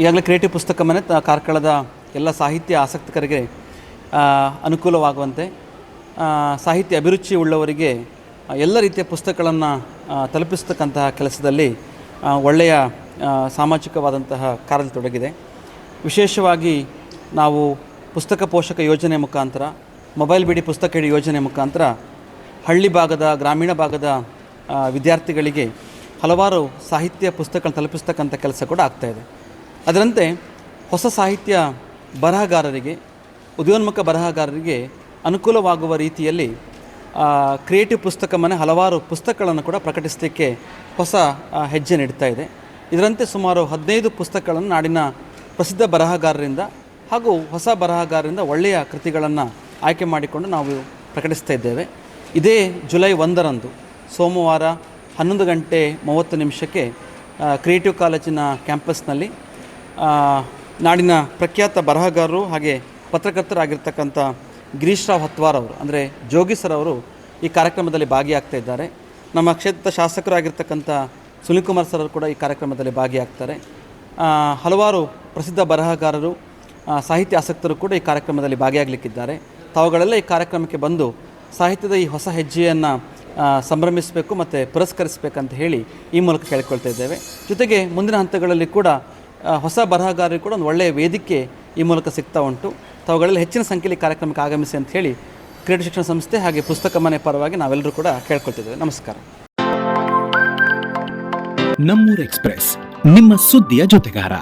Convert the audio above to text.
ಈಗಾಗಲೇ ಕ್ರಿಯೇಟಿವ್ ಪುಸ್ತಕ ಮನೆ ಕಾರ್ಕಳದ ಎಲ್ಲ ಸಾಹಿತ್ಯ ಆಸಕ್ತಿಕರಿಗೆ ಅನುಕೂಲವಾಗುವಂತೆ ಸಾಹಿತ್ಯ ಅಭಿರುಚಿ ಉಳ್ಳವರಿಗೆ ಎಲ್ಲ ರೀತಿಯ ಪುಸ್ತಕಗಳನ್ನು ತಲುಪಿಸ್ತಕ್ಕಂತಹ ಕೆಲಸದಲ್ಲಿ ಒಳ್ಳೆಯ ಸಾಮಾಜಿಕವಾದಂತಹ ಕಾರ್ಯದಲ್ಲಿ ತೊಡಗಿದೆ. ವಿಶೇಷವಾಗಿ ನಾವು ಪುಸ್ತಕ ಪೋಷಕ ಯೋಜನೆ ಮುಖಾಂತರ, ಮೊಬೈಲ್ ಬಿಡಿ ಪುಸ್ತಕ ಇಡಿ ಯೋಜನೆ ಮುಖಾಂತರ, ಹಳ್ಳಿ ಭಾಗದ, ಗ್ರಾಮೀಣ ಭಾಗದ ವಿದ್ಯಾರ್ಥಿಗಳಿಗೆ ಹಲವಾರು ಸಾಹಿತ್ಯ ಪುಸ್ತಕಗಳನ್ನು ತಲುಪಿಸ್ತಕ್ಕಂಥ ಕೆಲಸ ಕೂಡ ಆಗ್ತಾಯಿದೆ ಅದರಂತೆ ಹೊಸ ಸಾಹಿತ್ಯ ಬರಹಗಾರರಿಗೆ, ಉದಯೋನ್ಮುಖ ಬರಹಗಾರರಿಗೆ ಅನುಕೂಲವಾಗುವ ರೀತಿಯಲ್ಲಿ ಕ್ರಿಯೇಟಿವ್ ಪುಸ್ತಕ ಮನೆ ಹಲವಾರು ಪುಸ್ತಕಗಳನ್ನು ಕೂಡ ಪ್ರಕಟಿಸಲಿಕ್ಕೆ ಹೊಸ ಹೆಜ್ಜೆ ನೀಡ್ತಾ ಇದೆ. ಇದರಂತೆ ಸುಮಾರು ಹದಿನೈದು ಪುಸ್ತಕಗಳನ್ನು ನಾಡಿನ ಪ್ರಸಿದ್ಧ ಬರಹಗಾರರಿಂದ ಹಾಗೂ ಹೊಸ ಬರಹಗಾರರಿಂದ ಒಳ್ಳೆಯ ಕೃತಿಗಳನ್ನು ಆಯ್ಕೆ ಮಾಡಿಕೊಂಡು ನಾವು ಪ್ರಕಟಿಸ್ತಾ ಇದ್ದೇವೆ. ಇದೇ ಜುಲೈ ಒಂದರಂದು, ಸೋಮವಾರ ಹನ್ನೊಂದು ಗಂಟೆ ಮೂವತ್ತು ನಿಮಿಷಕ್ಕೆ ಕ್ರಿಯೇಟಿವ್ ಕಾಲೇಜಿನ ಕ್ಯಾಂಪಸ್ನಲ್ಲಿ ನಾಡಿನ ಪ್ರಖ್ಯಾತ ಬರಹಗಾರರು ಹಾಗೆ ಪತ್ರಕರ್ತರಾಗಿರ್ತಕ್ಕಂಥ ಗಿರೀಶ್ ರಾವ್ ಹತ್ವಾರ್ ಅವರು, ಅಂದರೆ ಜೋಗಿ ಸರ್ ಅವರು ಈ ಕಾರ್ಯಕ್ರಮದಲ್ಲಿ ಭಾಗಿಯಾಗ್ತಾ ಇದ್ದಾರೆ. ನಮ್ಮ ಕ್ಷೇತ್ರದ ಶಾಸಕರಾಗಿರ್ತಕ್ಕಂಥ ಸುನಿಲ್ ಕುಮಾರ್ ಸರ್ ಅವರು ಕೂಡ ಈ ಕಾರ್ಯಕ್ರಮದಲ್ಲಿ ಭಾಗಿಯಾಗ್ತಾರೆ. ಹಲವಾರು ಪ್ರಸಿದ್ಧ ಬರಹಗಾರರು ಸಾಹಿತ್ಯ ಆಸಕ್ತರು ಕೂಡ ಈ ಕಾರ್ಯಕ್ರಮದಲ್ಲಿ ಭಾಗಿಯಾಗಲಿಕ್ಕಿದ್ದಾರೆ. ತಾವುಗಳೆಲ್ಲ ಈ ಕಾರ್ಯಕ್ರಮಕ್ಕೆ ಬಂದು ಸಾಹಿತ್ಯದ ಈ ಹೊಸ ಹೆಜ್ಜೆಯನ್ನು ಸಂಭ್ರಮಿಸಬೇಕು ಮತ್ತು ಪುರಸ್ಕರಿಸಬೇಕಂತ ಹೇಳಿ ಈ ಮೂಲಕ ಕೇಳಿಕೊಳ್ತಾ ಇದ್ದೇವೆ. ಜೊತೆಗೆ ಮುಂದಿನ ಹಂತಗಳಲ್ಲಿ ಕೂಡ ಹೊಸ ಬರಹಗಾರರಿಗೆ ಕೂಡ ಒಂದು ಒಳ್ಳೆಯ ವೇದಿಕೆ ಈ ಮೂಲಕ ಸಿಗ್ತಾ ಉಂಟು. ತಾವುಗಳಲ್ಲಿ ಹೆಚ್ಚಿನ ಸಂಖ್ಯೆಯಲ್ಲಿ ಕಾರ್ಯಕ್ರಮಕ್ಕೆ ಆಗಮಿಸಿ ಅಂತ ಹೇಳಿ ಕ್ರೀಡಾ ಶಿಕ್ಷಣ ಸಂಸ್ಥೆ ಹಾಗೆ ಪುಸ್ತಕ ಮನೆ ಪರವಾಗಿ ನಾವೆಲ್ಲರೂ ಕೂಡ ಕೇಳ್ಕೊಳ್ತಿದ್ದೇವೆ. ನಮಸ್ಕಾರ. ನಮ್ಮೂರ್ ಎಕ್ಸ್ಪ್ರೆಸ್, ನಿಮ್ಮ ಸುದ್ದಿಯ ಜೊತೆಗಾರ.